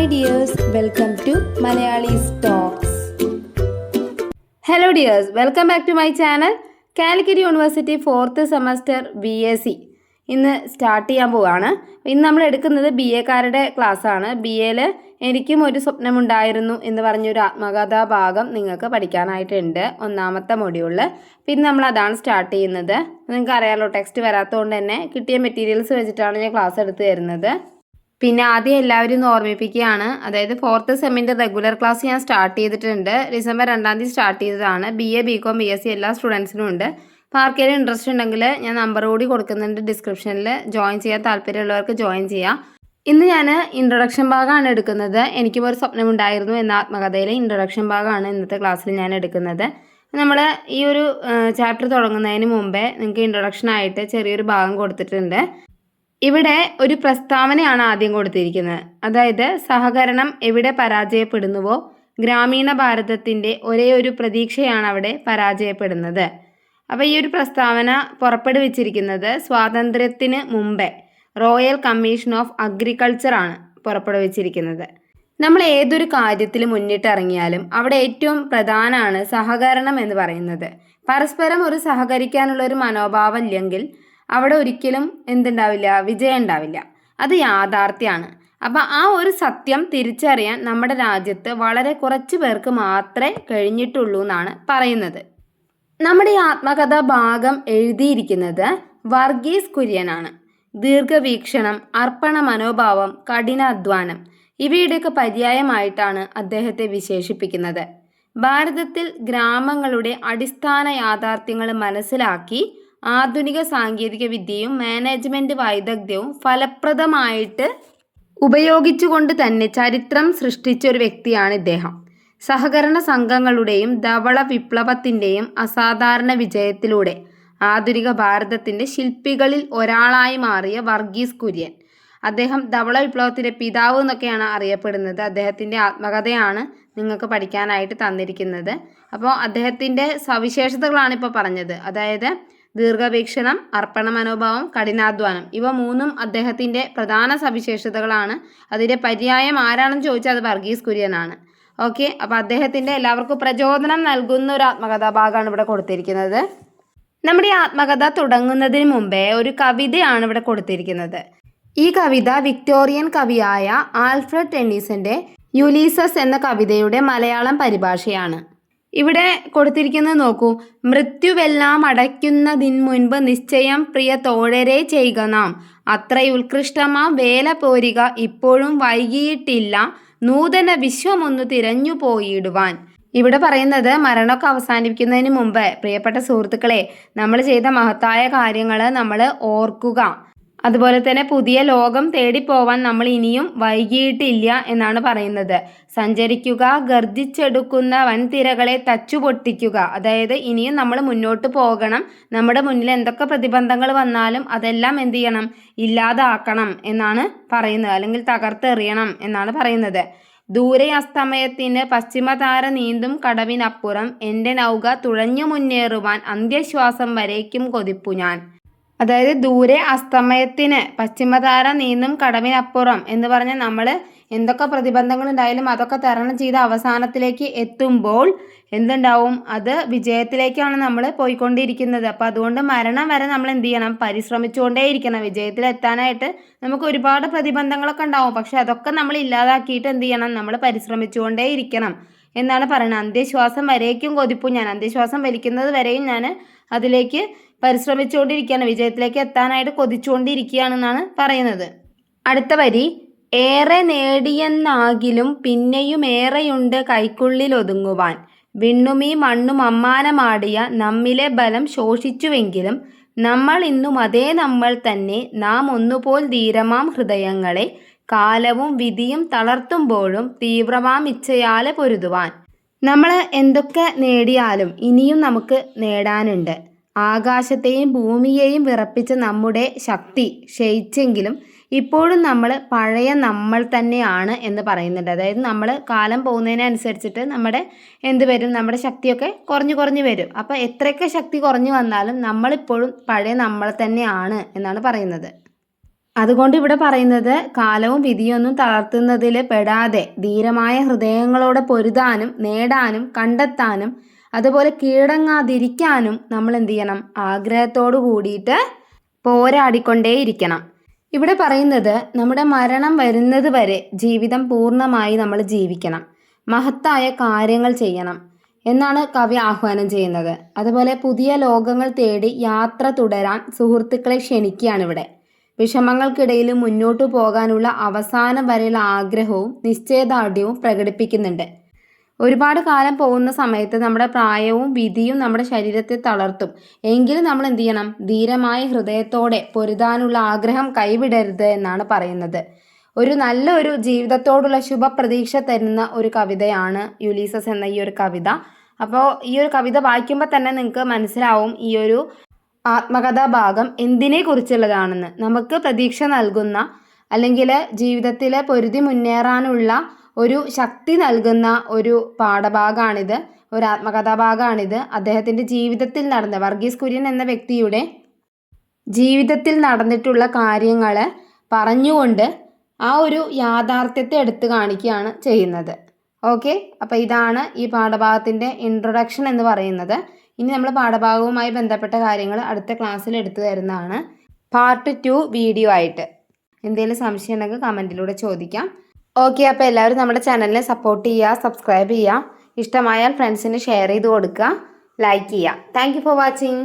Hi dears welcome to Malayalees talks hello dears welcome back to my channel Calicut university fourth semester B S C ഇന്ന് start ചെയ്യാൻ പോവുകയാണ് ഇന്ന് നമ്മൾ എടുക്കുന്നത് B എക്കാരുടെ ക്ലാസ്സാണ് B എയിൽ എനിക്കും ഒരു സ്വപ്നമുണ്ടായിരുന്നു എന്ന് പറഞ്ഞൊരു ആത്മകഥാ ഭാഗം നിങ്ങൾക്ക് പഠിക്കാനായിട്ടുണ്ട്. ഒന്നാമത്തെ മൊഡ്യൂളിൽ പിന്നെ നമ്മൾ അതാണ് സ്റ്റാർട്ട് ചെയ്യുന്നത്. നിങ്ങൾക്ക് അറിയാമല്ലോ ടെക്സ്റ്റ് വരാത്തതുകൊണ്ട് തന്നെ കിട്ടിയ മെറ്റീരിയൽസ് വെച്ചിട്ടാണ് ഞാൻ ക്ലാസ് എടുത്ത് തരുന്നത്. പിന്നെ ആദ്യം എല്ലാവരും ഒന്ന് ഓർമ്മിപ്പിക്കുകയാണ്. അതായത് ഫോർത്ത് സെമ്മിന്റെ റെഗുലർ ക്ലാസ് ഞാൻ സ്റ്റാർട്ട് ചെയ്തിട്ടുണ്ട്. ഡിസംബർ രണ്ടാം തീയതി സ്റ്റാർട്ട് ചെയ്തതാണ്. B A B com B S C എല്ലാ സ്റ്റുഡൻസിനും ഉണ്ട്. അപ്പോൾ ആർക്കെങ്കിലും ഇൻട്രസ്റ്റ് ഉണ്ടെങ്കിൽ ഞാൻ നമ്പർ കൂടി കൊടുക്കുന്നുണ്ട് ഡിസ്ക്രിപ്ഷനിൽ ജോയിൻ ചെയ്യാൻ താല്പര്യമുള്ളവർക്ക് ജോയിൻ ചെയ്യാം. ഇന്ന് ഞാൻ ഇൻട്രൊഡക്ഷൻ ഭാഗമാണ് എടുക്കുന്നത്. എനിക്കും ഒരു സ്വപ്നമുണ്ടായിരുന്നു എന്ന ആത്മകഥയിലെ ഇൻട്രൊഡക്ഷൻ ഭാഗമാണ് ഇന്നത്തെ ക്ലാസ്സിൽ ഞാൻ എടുക്കുന്നത്. നമ്മൾ ഈ ഒരു ചാപ്റ്റർ തുടങ്ങുന്നതിന് മുമ്പേ നിങ്ങൾക്ക് ഇൻട്രൊഡക്ഷൻ ആയിട്ട് ചെറിയൊരു ഭാഗം കൊടുത്തിട്ടുണ്ട്. ഇവിടെ ഒരു പ്രസ്താവനയാണ് ആദ്യം കൊടുത്തിരിക്കുന്നത്. അതായത് സഹകരണം എവിടെ പരാജയപ്പെടുന്നുവോ ഗ്രാമീണ ഭാരതത്തിന്റെ ഒരേ ഒരു പ്രതീക്ഷയാണ് അവിടെ പരാജയപ്പെടുന്നത്. അപ്പോൾ ഈ ഒരു പ്രസ്താവന പുറപ്പെടുവിച്ചിരിക്കുന്നത് സ്വാതന്ത്ര്യത്തിന് മുമ്പേ റോയൽ കമ്മീഷൻ ഓഫ് അഗ്രികൾച്ചർ ആണ് പുറപ്പെടുവിച്ചിരിക്കുന്നത്. നമ്മൾ ഏതൊരു കാര്യത്തിൽ മുന്നിട്ടിറങ്ങിയാലും അവിടെ ഏറ്റവും പ്രധാനമാണ് സഹകരണം എന്ന് പറയുന്നത്. പരസ്പരം ഒരു സഹകരിക്കാനുള്ള ഒരു മനോഭാവം ഇല്ലെങ്കിൽ അവിടെ ഒരിക്കലും എന്തുണ്ടാവില്ല വിജയം ഉണ്ടാവില്ല. അത് യാഥാർത്ഥ്യമാണ്. അപ്പം ആ ഒരു സത്യം തിരിച്ചറിയാൻ നമ്മുടെ രാജ്യത്ത് വളരെ കുറച്ച് പേർക്ക് മാത്രമേ കഴിഞ്ഞിട്ടുള്ളൂ എന്നാണ് പറയുന്നത്. നമ്മുടെ ഈ ആത്മകഥ ഭാഗം എഴുതിയിരിക്കുന്നത് വർഗീസ് കുര്യനാണ്. ദീർഘവീക്ഷണം അർപ്പണ മനോഭാവം കഠിനാധ്വാനം ഇവയുടെയൊക്കെ പര്യായമായിട്ടാണ് അദ്ദേഹത്തെ വിശേഷിപ്പിക്കുന്നത്. ഭാരതത്തിൽ ഗ്രാമങ്ങളുടെ അടിസ്ഥാന യാഥാർത്ഥ്യങ്ങൾ മനസ്സിലാക്കി ആധുനിക സാങ്കേതിക വിദ്യയും മാനേജ്മെന്റ് വൈദഗ്ധ്യവും ഫലപ്രദമായിട്ട് ഉപയോഗിച്ചുകൊണ്ട് തന്നെ ചരിത്രം സൃഷ്ടിച്ച ഒരു വ്യക്തിയാണ് ഇദ്ദേഹം. സഹകരണ സംഘങ്ങളുടെയും ധവള വിപ്ലവത്തിന്റെയും അസാധാരണ വിജയത്തിലൂടെ ആധുനിക ഭാരതത്തിന്റെ ശില്പികളിൽ ഒരാളായി മാറിയ വർഗീസ് കുര്യൻ. അദ്ദേഹം ധവള വിപ്ലവത്തിന്റെ പിതാവ് എന്നൊക്കെയാണ് അറിയപ്പെടുന്നത്. അദ്ദേഹത്തിന്റെ ആത്മകഥയാണ് നിങ്ങൾക്ക് പഠിക്കാനായിട്ട് തന്നിരിക്കുന്നത്. അപ്പോൾ അദ്ദേഹത്തിന്റെ സവിശേഷതകളാണ് ഇപ്പോൾ പറഞ്ഞത്. അതായത് ദീർഘവീക്ഷണം അർപ്പണ മനോഭാവം കഠിനാധ്വാനം. ഇവ മൂന്നും അദ്ദേഹത്തിന്റെ പ്രധാന സവിശേഷതകളാണ്. അതിന്റെ പര്യായം ആരാണെന്ന് ചോദിച്ചാൽ അത് വർഗീസ് കുര്യനാണ്. ഓക്കെ അപ്പോൾ അദ്ദേഹത്തിന്റെ എല്ലാവർക്കും പ്രചോദനം നൽകുന്ന ഒരു ആത്മകഥാഭാഗമാണ് ഇവിടെ കൊടുത്തിരിക്കുന്നത്. നമ്മുടെ ആത്മകഥ തുടങ്ങുന്നതിന് മുമ്പേ ഒരു കവിതയാണ് ഇവിടെ കൊടുത്തിരിക്കുന്നത്. ഈ കവിത വിക്ടോറിയൻ കവിയായ ആൽഫ്രഡ് ടെന്നീസിന്റെ യുലീസസ് എന്ന കവിതയുടെ മലയാളം പരിഭാഷയാണ്. ഇവിടെ കൊടുത്തിരിക്കുന്നത് നോക്കൂ. മൃത്യുവെല്ലാം അടയ്ക്കുന്നതിന് മുൻപ് നിശ്ചയം പ്രിയ തോഴരെ ചെയ്യുക നാം. അത്രയുത്കൃഷ്ടമാ വേല പോരുക ഇപ്പോഴും വൈകിയിട്ടില്ല. നൂതന വിശ്വമൊന്നു തിരഞ്ഞു പോയിടുവാൻ. ഇവിടെ പറയുന്നത് മരണമൊക്കെ അവസാനിപ്പിക്കുന്നതിന് മുമ്പ്. പ്രിയപ്പെട്ട സുഹൃത്തുക്കളെ നമ്മൾ ചെയ്ത മഹത്തായ കാര്യങ്ങൾ നമ്മൾ ഓർക്കുക. അതുപോലെ തന്നെ പുതിയ ലോകം തേടി പോവാൻ നമ്മൾ ഇനിയും വൈകിയിട്ടില്ല എന്നാണ് പറയുന്നത്. സഞ്ചരിക്കുക ഗർജിച്ചെടുക്കുന്ന വൻതിരകളെ തച്ചുപൊട്ടിക്കുക. അതായത് ഇനിയും നമ്മൾ മുന്നോട്ട് പോകണം. നമ്മുടെ മുന്നിൽ എന്തൊക്കെ പ്രതിബന്ധങ്ങൾ വന്നാലും അതെല്ലാം എന്ത് ചെയ്യണം? ഇല്ലാതാക്കണം എന്നാണ് പറയുന്നത്. അല്ലെങ്കിൽ തകർത്തെറിയണം എന്നാണ് പറയുന്നത്. ദൂരെ അസ്തമയത്തിന് പശ്ചിമതാര നീന്തും കടവിനപ്പുറം. എന്റെ നൗക തുഴഞ്ഞു മുന്നേറുവാൻ അന്ത്യശ്വാസം വരേക്കും കൊതിപ്പു ഞാൻ. അതായത് ദൂരെ അസ്തമയത്തിന് പശ്ചിമതാര നീന്നും കടവിനപ്പുറം എന്ന് പറഞ്ഞ നമ്മൾ എന്തൊക്കെ പ്രതിബന്ധങ്ങൾ ഉണ്ടായാലും അതൊക്കെ തരണം ചെയ്ത് അവസാനത്തിലേക്ക് എത്തുമ്പോൾ എന്തുണ്ടാവും? അത് വിജയത്തിലേക്കാണ് നമ്മൾ പോയിക്കൊണ്ടിരിക്കുന്നത്. അപ്പം അതുകൊണ്ട് മരണം വരെ നമ്മൾ എന്ത് ചെയ്യണം? പരിശ്രമിച്ചുകൊണ്ടേയിരിക്കണം. വിജയത്തിലെത്താനായിട്ട് നമുക്ക് ഒരുപാട് പ്രതിബന്ധങ്ങളൊക്കെ ഉണ്ടാവും. പക്ഷെ അതൊക്കെ നമ്മൾ ഇല്ലാതാക്കിയിട്ട് എന്ത് ചെയ്യണം? നമ്മൾ പരിശ്രമിച്ചുകൊണ്ടേയിരിക്കണം എന്നാണ് പറയുന്നത്. അന്ത്യശ്വാസം വരേക്കും കൊതിപ്പും. ഞാൻ അന്ത്യശ്വാസം വലിക്കുന്നത് വരെയും ഞാൻ അതിലേക്ക് പരിശ്രമിച്ചുകൊണ്ടിരിക്കുകയാണ്. വിജയത്തിലേക്ക് എത്താനായിട്ട് കൊതിച്ചുകൊണ്ടിരിക്കുകയാണെന്നാണ് പറയുന്നത്. അടുത്ത വരി. ഏറെ നേടിയെന്നാകിലും പിന്നെയും ഏറെയുണ്ട് കൈക്കുള്ളിൽ ഒതുങ്ങുവാൻ. വിണ്ണുമീ മണ്ണും അമ്മാനമാടിയ നമ്മിലെ ബലം ശോഷിച്ചുവെങ്കിലും നമ്മൾ ഇന്നും അതേ നമ്മൾ തന്നെ നാം ഒന്നുപോൽ ധീരമാം ഹൃദയങ്ങളെ കാലവും വിധിയും തളർത്തുമ്പോഴും തീവ്രമാം ഇച്ഛയാലെ പൊരുതുവാൻ. നമ്മൾ എന്തൊക്കെ നേടിയാലും ഇനിയും നമുക്ക് നേടാനുണ്ട്. ആകാശത്തെയും ഭൂമിയെയും വിറപ്പിച്ച നമ്മുടെ ശക്തി ക്ഷയിച്ചെങ്കിലും ഇപ്പോഴും നമ്മൾ പഴയ നമ്മൾ തന്നെയാണ് എന്ന് പറയുന്നുണ്ട്. അതായത് നമ്മൾ കാലം പോകുന്നതിനനുസരിച്ചിട്ട് നമ്മുടെ എന്ത് വരും? നമ്മുടെ ശക്തിയൊക്കെ കുറഞ്ഞു കുറഞ്ഞു വരും. അപ്പോൾ എത്രയൊക്കെ ശക്തി കുറഞ്ഞു വന്നാലും നമ്മളിപ്പോഴും പഴയ നമ്മൾ തന്നെയാണ് എന്നാണ് പറയുന്നത്. അതുകൊണ്ട് ഇവിടെ പറയുന്നത് കാലവും വിധിയൊന്നും തളർത്തുന്നതിൽ പെടാതെ ധീരമായ ഹൃദയങ്ങളോടെ പൊരുതാനും നേടാനും കണ്ടെത്താനും അതുപോലെ കീഴടങ്ങാതിരിക്കാനും നമ്മൾ എന്ത് ചെയ്യണം? ആഗ്രഹത്തോടു കൂടിയിട്ട് പോരാടിക്കൊണ്ടേയിരിക്കണം. ഇവിടെ പറയുന്നത് നമ്മുടെ മരണം വരുന്നത് വരെ ജീവിതം പൂർണമായി നമ്മൾ ജീവിക്കണം. മഹത്തായ കാര്യങ്ങൾ ചെയ്യണം എന്നാണ് കവി ആഹ്വാനം ചെയ്യുന്നത്. അതുപോലെ പുതിയ ലോകങ്ങൾ തേടി യാത്ര തുടരാൻ സുഹൃത്തുക്കളെ ക്ഷണിക്കുകയാണ് ഇവിടെ. വിഷമങ്ങൾക്കിടയിൽ മുന്നോട്ടു പോകാനുള്ള അവസാനം വരെയുള്ള ആഗ്രഹവും നിശ്ചയദാർഢ്യവും പ്രകടിപ്പിക്കുന്നുണ്ട്. ഒരുപാട് കാലം പോകുന്ന സമയത്ത് നമ്മുടെ പ്രായവും വിധിയും നമ്മുടെ ശരീരത്തെ തളർത്തും. എങ്കിലും നമ്മൾ എന്ത് ചെയ്യണം? ധീരമായ ഹൃദയത്തോടെ പൊരുതാനുള്ള ആഗ്രഹം കൈവിടരുത് എന്നാണ് പറയുന്നത്. ഒരു നല്ല ഒരു ജീവിതത്തോടുള്ള ശുഭപ്രതീക്ഷ തരുന്ന ഒരു കവിതയാണ് യുലീസസ് എന്ന ഈ ഒരു കവിത. അപ്പോൾ ഈ ഒരു കവിത വായിക്കുമ്പോൾ തന്നെ നിങ്ങൾക്ക് മനസ്സിലാവും ഈ ഒരു ആത്മകഥാ ഭാഗം എന്തിനെ കുറിച്ചുള്ളതാണെന്ന് നമുക്ക് പ്രതീക്ഷ നൽകുന്ന അല്ലെങ്കിൽ ജീവിതത്തിൽ പൊരുതി മുന്നേറാനുള്ള ഒരു ശക്തി നൽകുന്ന ഒരു പാഠഭാഗമാണിത് ഒരു ആത്മകഥാഭാഗമാണിത് അദ്ദേഹത്തിന്റെ ജീവിതത്തിൽ നടന്ന വർഗീസ് കുര്യൻ എന്ന വ്യക്തിയുടെ ജീവിതത്തിൽ നടന്നിട്ടുള്ള കാര്യങ്ങൾ പറഞ്ഞുകൊണ്ട് ആ ഒരു യാഥാർത്ഥ്യത്തെ എടുത്തു കാണിക്കുകയാണ് ചെയ്യുന്നത്. ഓക്കെ? അപ്പോൾ ഇതാണ് ഈ പാഠഭാഗത്തിന്റെ ഇൻട്രൊഡക്ഷൻ എന്ന് പറയുന്നത്. ഇനി നമ്മൾ പാഠഭാഗവുമായി ബന്ധപ്പെട്ട കാര്യങ്ങൾ അടുത്ത ക്ലാസ്സിൽ എടുത്തു തരുന്നതാണ്. പാർട്ട് ടു വീഡിയോ ആയിട്ട്. എന്തെങ്കിലും സംശയമുണ്ടെങ്കിൽ കമന്റിലൂടെ ചോദിക്കാം. ഓക്കെ അപ്പോൾ എല്ലാവരും നമ്മുടെ ചാനലിനെ സപ്പോർട്ട് ചെയ്യുക സബ്സ്ക്രൈബ് ചെയ്യുക. ഇഷ്ടമായാൽ ഫ്രണ്ട്സിന് ഷെയർ ചെയ്ത് കൊടുക്കുക. ലൈക്ക് ചെയ്യുക. Thank for watching